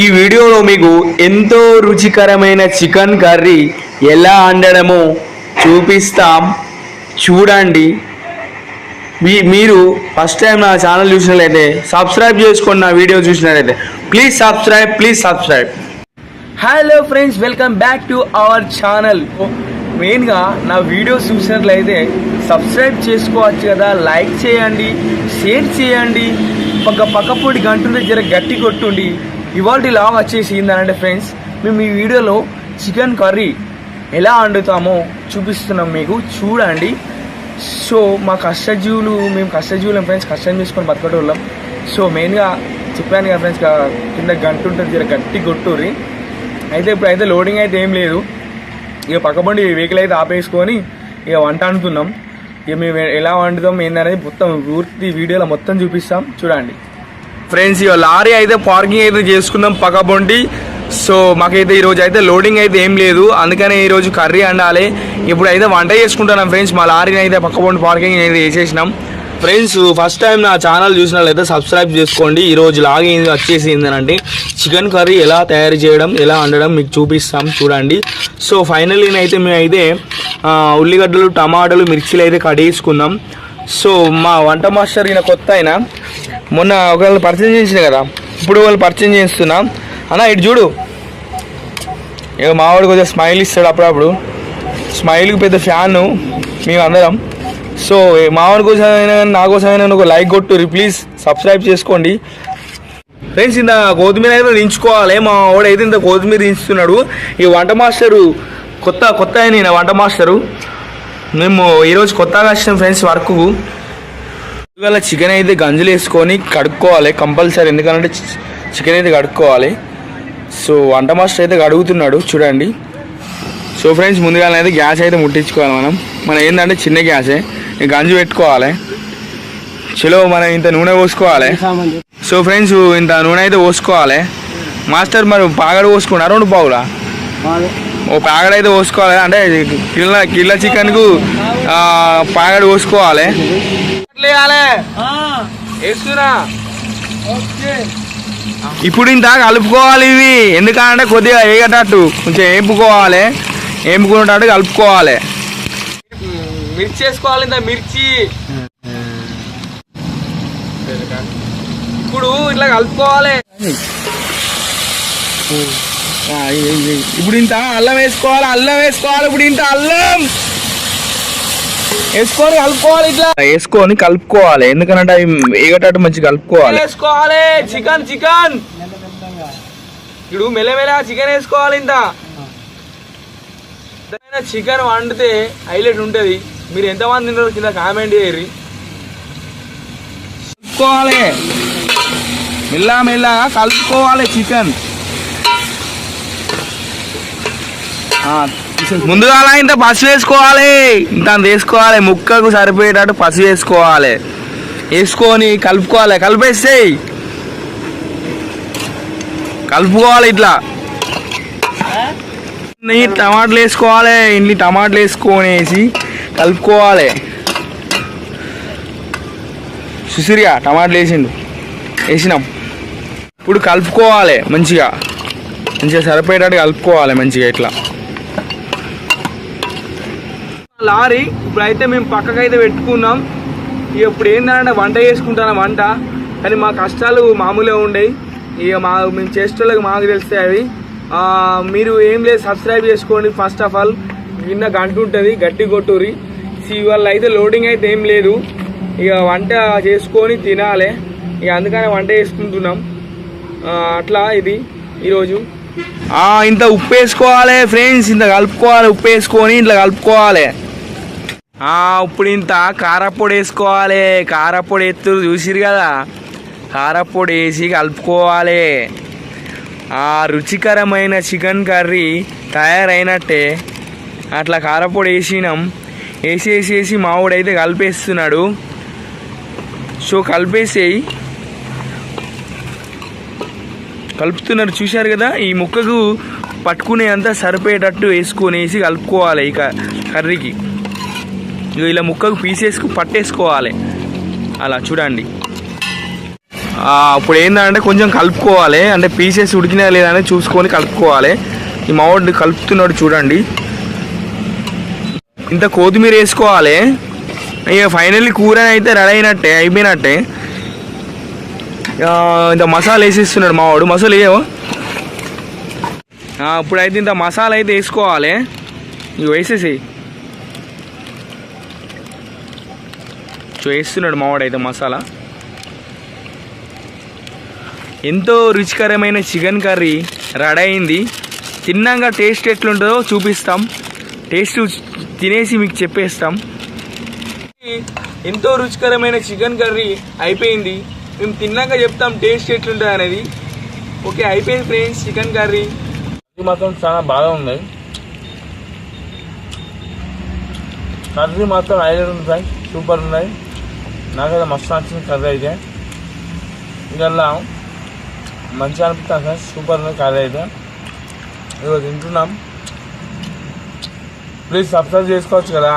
ఈ వీడియోలో మీకు ఎంతో రుచికరమైన చికెన్ కర్రీ ఎలా వండడమో చూపిస్తాం. చూడండి. మీ మీరు ఫస్ట్ టైం నా ఛానల్ చూసినట్లయితే సబ్స్క్రైబ్ చేసుకోండి నా వీడియో చూసినట్లయితే please subscribe please subscribe. Hello friends welcome back to our channel మెయిన్గా నా వీడియోస్ చూసినట్లయితే సబ్స్క్రైబ్ చేసుకోవచ్చు కదా లైక్ చేయండి షేర్ చేయండి. పక్క పక్కపొడి గంటుంటే జర గట్టి కొట్టుండి. ఇవాళ లాగ్ వచ్చేసి ఏంటంటే ఫ్రెండ్స్ మేము ఈ వీడియోలో చికెన్ కర్రీ ఎలా వండుతామో చూపిస్తున్నాం మీకు చూడండి. సో మా కష్టజీవులు మేము కష్టజీవులం ఫ్రెండ్స్ కష్టం చేసుకొని బతకటోళ్ళం. సో మెయిన్గా చెప్పాను కదా ఫ్రెండ్స్ కింద గంట ఉంటుంది జర గట్టి కొట్టుర్రి. అయితే ఇప్పుడు అయితే లోడింగ్ అయితే ఏం లేదు. ఇక పక్కబండి వెహికల్ అయితే ఆపేసుకొని ఇక వంట వండుతున్నాం ఇక మేము ఎలా వండుతాం ఏందనేది మొత్తం పూర్తి వీడియోలో మొత్తం చూపిస్తాం. చూడండి. ఫ్రెండ్స్ ఇక లారీ అయితే పార్కింగ్ అయితే చేసుకున్నాం పక్కబొంటి సో మాకైతే ఈరోజు అయితే లోడింగ్ అయితే ఏం లేదు. అందుకనే ఈరోజు కర్రీ అండాలి ఇప్పుడు అయితే వంట చేసుకుంటున్నాం ఫ్రెండ్స్ మా లారీని అయితే పక్కబండి పార్కింగ్ అయితే చేసేసినాం ఫ్రెండ్స్ ఫస్ట్ టైం నా ఛానల్ చూసినట్లయితే సబ్స్క్రైబ్ చేసుకోండి. ఈరోజు లాగింగ్ వచ్చేసి ఏంటంటే చికెన్ కర్రీ ఎలా తయారు చేయడం ఎలా వండడం మీకు చూపిస్తాం చూడండి. సో ఫైనల్లీ అయితే మేమైతే ఉల్లిగడ్డలు టమాటాలు మిర్చిలు అయితే కడిగేసుకుందాం. సో మా వంట మాస్టర్ ఈయన కొత్త అయినా మొన్న ఒకళ్ళు పరిచయం చేసిన కదా ఇప్పుడు వాళ్ళు పరిచయం చేస్తున్నా. అన్న ఇటు చూడు. ఇక మావాడు కొంచెం స్మైల్ ఇస్తాడు అప్పుడప్పుడు. స్మైల్కి పెద్ద ఫ్యాను మేము అందరం. సో మావాడి కోసం అయినా కానీ నా కోసం అయినా ఒక లైక్ కొట్టుర్రి. ప్లీజ్ సబ్స్క్రైబ్ చేసుకోండి. ఫ్రెండ్స్ ఇంత కొత్తిమీర అయితే దించుకోవాలి. మా వాడైతే ఇంత కొత్తిమీర దించుతున్నాడు. ఈ వంట మాస్టరు కొత్త కొత్త ఆయన వంట మాస్టరు. మేము ఈరోజు కొత్తగా వచ్చినాం ఫ్రెండ్స్ వర్క్కు ఇవాళ చికెన్ అయితే గంజులు వేసుకొని కడుక్కోవాలి కంపల్సరీ. ఎందుకంటే చికెన్ అయితే కడుక్కోవాలి. సో వంట మాస్టర్ అయితే కడుగుతున్నాడు చూడండి. సో ఫ్రెండ్స్ ముందుగానే అయితే గ్యాస్ అయితే ముట్టించుకోవాలి మనం. మనం ఏంటంటే చిన్న గ్యాసే. గంజు పెట్టుకోవాలి. చలో మనం ఇంత నూనె పోసుకోవాలి. సో ఫ్రెండ్స్ ఇంత నూనె అయితే పోసుకోవాలి. మాస్టర్ మరి పాగడు పోసుకున్నారు రెండు పావులా? ఓ పాగడ అయితే పోసుకోవాలి. అంటే కిల్ల కిల్ల చికెన్కు పాగడు పోసుకోవాలి. ఇప్పుడు ఇంత కలుపుకోవాలి ఇవి. ఎందుకంటే కొద్దిగా వేగటట్టు. కొంచెం వేపుకోవాలి వేపుకునేటట్టు కలుపుకోవాలి. మిర్చి వేసుకోవాలి ఇంత మిర్చి. ఇప్పుడు ఇట్లా కలుపుకోవాలి. ఇప్పుడు ఇంత అల్లం వేసుకోవాలి అల్లం వేసుకోవాలి. ఇప్పుడు ఇంత అల్లం. వేసుకొని కలుపుకోవాలి ఇట్లా. వేసుకొని కలుపుకోవాలి. ఎందుకంటే అవి వేగటట్టు మంచి కలుపుకోవాలి. వేసుకోవాలి. Chicken chicken. ఇప్పుడు మెల్లమెల్ల చికెన్ వేసుకోవాలి ఇంత. చికెన్ వండితే హైలైట్ ఉంటుంది. మీరు ఎంతమంది తింటారో కింద కామెంట్ చేయరు కలుపుకోవాలి. మెల్ల మెల్లగా కలుపుకోవాలి చికెన్. ముందుగా అలా ఇంత పసుపు వేసుకోవాలి. ఇంత అంత వేసుకోవాలి. ముక్కకు సరిపోయేటట్టు పసుపు వేసుకోవాలి. వేసుకొని కలుపుకోవాలి. కలిపేసేయి కలుపుకోవాలి ఇట్లా. ఇన్ని టమాటాలు వేసుకోవాలి. ఇన్ని టమాటాలు వేసుకొనేసి కలుపుకోవాలి. సుసిరిగా టమాటాలు వేసిండు. వేసినాం. ఇప్పుడు కలుపుకోవాలి మంచిగా. మంచిగా సరిపోయేటట్టు కలుపుకోవాలి మంచిగా ఇట్లా. లారీ ఇప్పుడు అయితే మేము పక్కకైతే పెట్టుకున్నాం. ఇక ఇప్పుడు ఏంటంటే వంట చేసుకుంటాను వంట. కానీ మా కష్టాలు మామూలే ఉండేవి ఇక మా మేము చేసేటోళ్ళకి మాకు తెలుస్తాయి అవి. మీరు ఏం లేదు సబ్స్క్రైబ్ చేసుకోండి ఫస్ట్ ఆఫ్ ఆల్ కింద గంట ఉంటుంది గట్టి కొట్టురి ఇవాళ అయితే లోడింగ్ అయితే ఏం లేదు. ఇక వంట చేసుకొని తినాలి. ఇక అందుకనే వంట చేసుకుంటున్నాం. అట్లా ఇది ఈరోజు. ఇంత ఉప్పు వేసుకోవాలి ఫ్రెండ్స్ ఇంత కలుపుకోవాలి ఉప్పు వేసుకొని ఇట్లా కలుపుకోవాలి. ఇప్పుడు ఇంత కారపొడి వేసుకోవాలి. కారపొడి ఎత్తులు చూసిరు కదా. కారపొడి వేసి కలుపుకోవాలి. ఆ రుచికరమైన చికెన్ కర్రీ తయారైనట్టే. అట్లా కారపొడి వేసినాం. వేసి వేసి వేసి మావాడైతే కలిపేస్తున్నాడు. సో కలిపేసేయి. కలుపుతున్నారు చూశారు కదా? ఈ ముక్కకు పట్టుకునే అంతా సరిపోయేటట్టు వేసుకొనేసి కలుపుకోవాలి ఇక కర్రీకి. ఇలా ముక్కకు పీసేసుకు పట్టేసుకోవాలి. అలా చూడండి. అప్పుడు ఏంటంటే కొంచెం కలుపుకోవాలి. అంటే పీసెస్ ఉడికినా లేదా అని చూసుకొని కలుపుకోవాలి. ఈ మామిడి కలుపుతున్నాడు చూడండి. ఇంత కొత్తిమీర వేసుకోవాలి. ఇక ఫైనల్లీ కూర అయితే రెడీ అయినట్టే అయిపోయినట్టే. ఇంత మసాలా వేసేస్తున్నాడు మావాడు. మసాలా వేయవా? ఇప్పుడైతే ఇంత మసాలా అయితే వేసుకోవాలి. ఇవి వేసేసి వేస్తున్నాడు మావాడు అయితే మసాలా. ఎంతో రుచికరమైన చికెన్ కర్రీ రెడీ అయింది తిన్నాక టేస్ట్ ఎట్లుంటుందో చూపిస్తాం. టేస్ట్ తినేసి మీకు చెప్పేస్తాం. ఎంతో రుచికరమైన చికెన్ కర్రీ అయిపోయింది. మేము తిన్నాక చెప్తాం టేస్ట్ ఎట్లుంటుంది అనేది. ఓకే అయిపోయింది ఫ్రెండ్స్ చికెన్ కర్రీ. ఇది మాత్రం చాలా బాగా ఉంది. కర్రీ మాత్రం ఐదు ఉంది సూపర్ ఉన్నాయి నాకైతే మస్తు నచ్చింది కర్రీ అయితే ఇంకా మంచిగా అనిపిస్తుంది సార్ సూపర్ ఉంది కర్రీ అయితే ఇదిగో తింటున్నాం. ప్లీజ్ సబ్స్క్రైబ్ చేసుకోవచ్చు కదా.